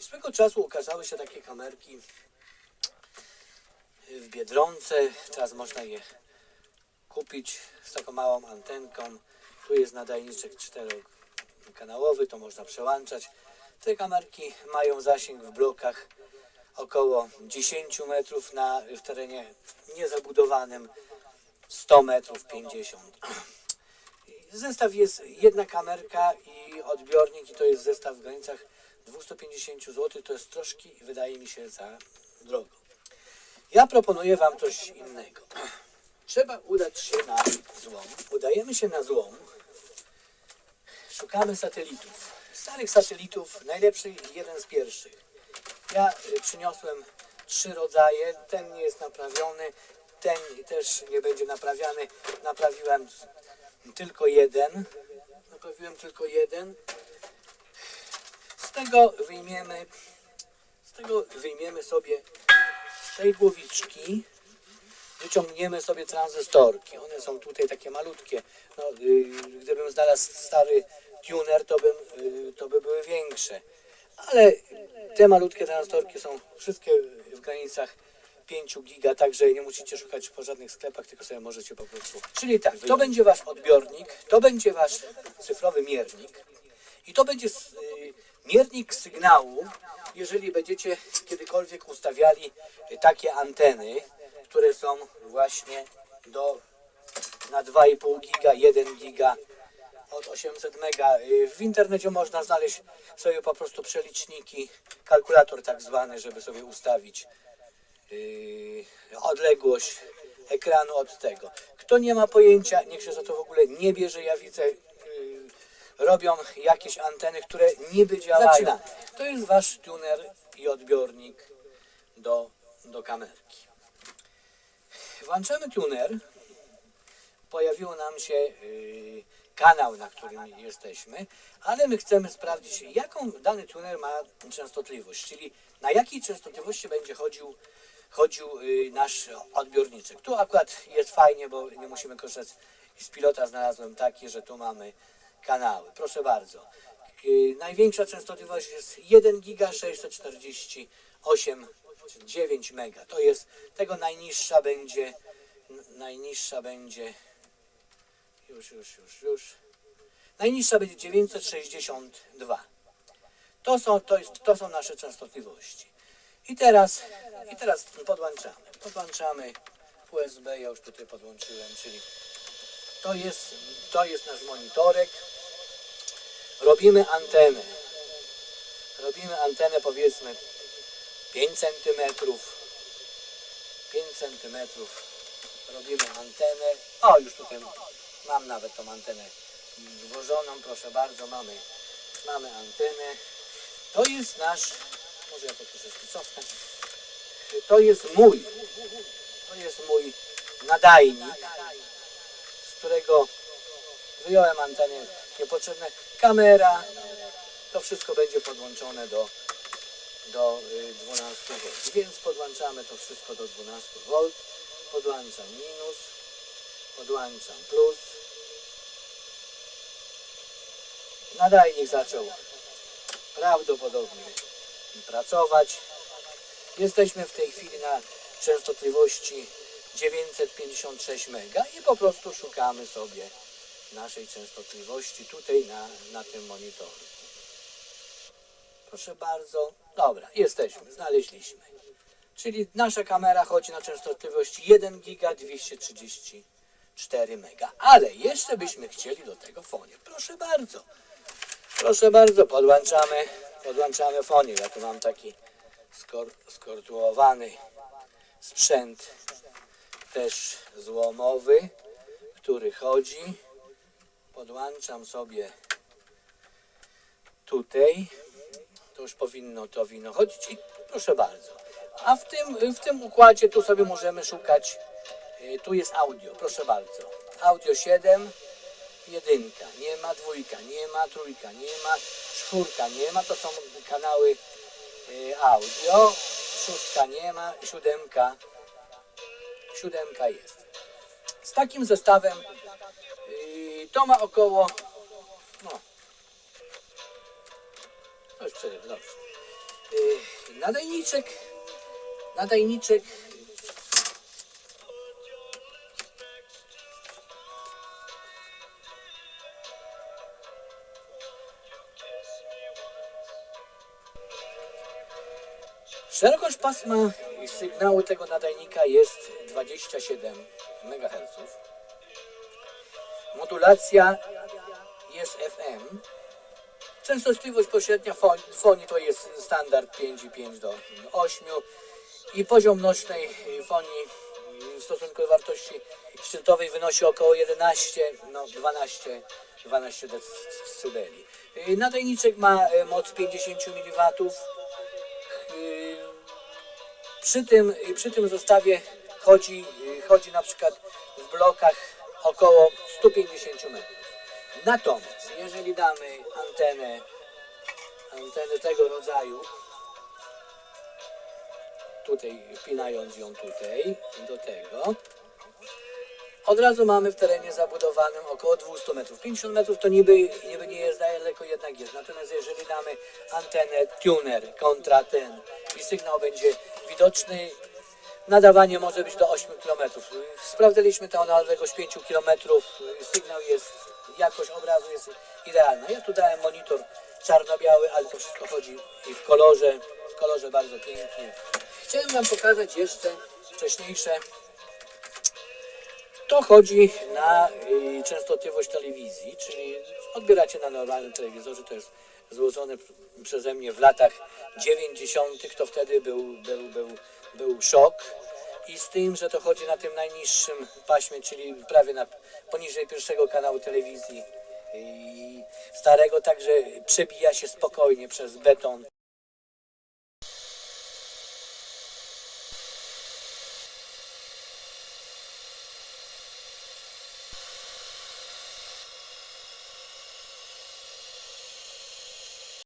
Swego czasu ukazały się takie kamerki w Biedronce. Teraz można je kupić z taką małą antenką. Tu jest nadajniczek czterokanałowy, to można przełączać. Te kamerki mają zasięg w blokach około 10 metrów, na, w terenie niezabudowanym 100 metrów 50. Zestaw jest jedna kamerka i odbiornik i to jest zestaw w granicach 250 zł. To jest troszkę, wydaje mi się, za drogo. Ja proponuję Wam coś innego. Trzeba udać się na złom. Udajemy się na złom. Szukamy satelitów. Starych satelitów, najlepszy jeden z pierwszych. Ja y, przyniosłem trzy rodzaje. Ten nie jest naprawiony, ten też nie będzie naprawiany. Naprawiłem tylko jeden. Naprawiłem tylko jeden. Tego wyjmiemy, z tego wyjmiemy sobie z tej głowiczki wyciągniemy sobie tranzystorki. One są tutaj takie malutkie. No, y, gdybym znalazł stary tuner, to, bym, y, to by były większe. Ale te malutkie tranzystorki są wszystkie w granicach 5 giga, także nie musicie szukać po żadnych sklepach, tylko sobie możecie po prostu. Czyli tak, to będzie wasz odbiornik, to będzie wasz cyfrowy miernik i to będzie miernik sygnału, jeżeli będziecie kiedykolwiek ustawiali takie anteny, które są właśnie do na 2,5 giga, 1 giga od 800 mega. Y, W internecie można znaleźć sobie po prostu przeliczniki, kalkulator tak zwany, żeby sobie ustawić yy, odległość ekranu od tego. Kto nie ma pojęcia, niech się za to w ogóle nie bierze. Ja widzę, robią jakieś anteny, które niby działają. Zaczynamy. To jest wasz tuner i odbiornik do, do kamerki. Włączamy tuner. Pojawił nam się yy, kanał, na którym jesteśmy, ale my chcemy sprawdzić, jaką dany tuner ma częstotliwość, czyli na jakiej częstotliwości będzie chodził, chodził yy, nasz odbiorniczek. Tu akurat jest fajnie, bo nie musimy korzystać z pilota. Znalazłem taki, że tu mamy kanały. Proszę bardzo. Największa częstotliwość jest 1 giga 648 czy 9 mega. To jest tego najniższa będzie najniższa będzie już, już, już, już. Najniższa będzie 962. To są, to, jest, to są nasze częstotliwości. I teraz, I teraz podłączamy. Podłączamy USB, ja już tutaj podłączyłem, czyli to jest, to jest nasz monitorek. Robimy antenę. Robimy antenę powiedzmy 5 cm. 5 cm. Robimy antenę. O, już tutaj mam nawet tą antenę włożoną. Proszę bardzo, mamy, mamy antenę. To jest nasz, może ja to troszeczkę cofnę. To jest mój, to jest mój nadajnik, z którego wyjąłem antenę niepotrzebne. Kamera, to wszystko będzie podłączone do, do y, 12 V. Więc podłączamy to wszystko do 12 V. Podłączam minus, podłączam plus. Nadajnik zaczął prawdopodobnie pracować. Jesteśmy w tej chwili na częstotliwości 956 mega i po prostu szukamy sobie naszej częstotliwości tutaj na, na tym monitorze. Proszę bardzo. Dobra, jesteśmy, znaleźliśmy. Czyli nasza kamera chodzi na częstotliwości 1 giga 234 mega. Ale jeszcze byśmy chcieli do tego fonię. Proszę bardzo. Proszę bardzo, podłączamy, podłączamy fonię. Ja tu mam taki skor, skortułowany sprzęt też złomowy, który chodzi. Podłączam sobie tutaj. To już powinno to wino chodzić i proszę bardzo. A w tym, w tym układzie tu sobie możemy szukać. y, Tu jest audio, proszę bardzo. Audio 7, jedynka, nie ma dwójka, nie ma trójka, nie ma czwórka, nie ma, to są kanały y, audio, szóstka nie ma, siódemka, siódemka jest. Z takim zestawem to ma około, no, to już przerywa, dobrze. Y, Nadajniczek, nadajniczek Szerokość pasma sygnału tego nadajnika jest 27 MHz. Modulacja jest FM. Częstotliwość pośrednia fon- fonii to jest standard 5,5 do 8 i poziom nośnej fonii w stosunku do wartości szczytowej wynosi około 11, no 12, 12 decybeli. Nadajniczek ma moc 50 mW. Przy tym, przy tym zestawie chodzi, chodzi na przykład w blokach około 150 metrów. Natomiast jeżeli damy antenę, antenę tego rodzaju, tutaj wpinając ją tutaj do tego, od razu mamy w terenie zabudowanym około 200 metrów. 50 metrów to niby, niby nie jest daleko, jednak jest. Natomiast jeżeli damy antenę tuner kontra ten i sygnał będzie widoczny, nadawanie może być do 8 km. Sprawdzaliśmy to na odległość 5 km. Sygnał jest, jakość obrazu jest idealna. Ja tu dałem monitor czarno-biały, ale to wszystko chodzi i w kolorze, w kolorze bardzo pięknie. Chciałem Wam pokazać jeszcze wcześniejsze to chodzi na y, częstotliwość telewizji, czyli odbieracie na normalnym telewizorze, to jest złożone przeze mnie w latach 90. To wtedy był, był, był, był szok. I z tym, że to chodzi na tym najniższym paśmie, czyli prawie na, poniżej pierwszego kanału telewizji starego, także przebija się spokojnie przez beton.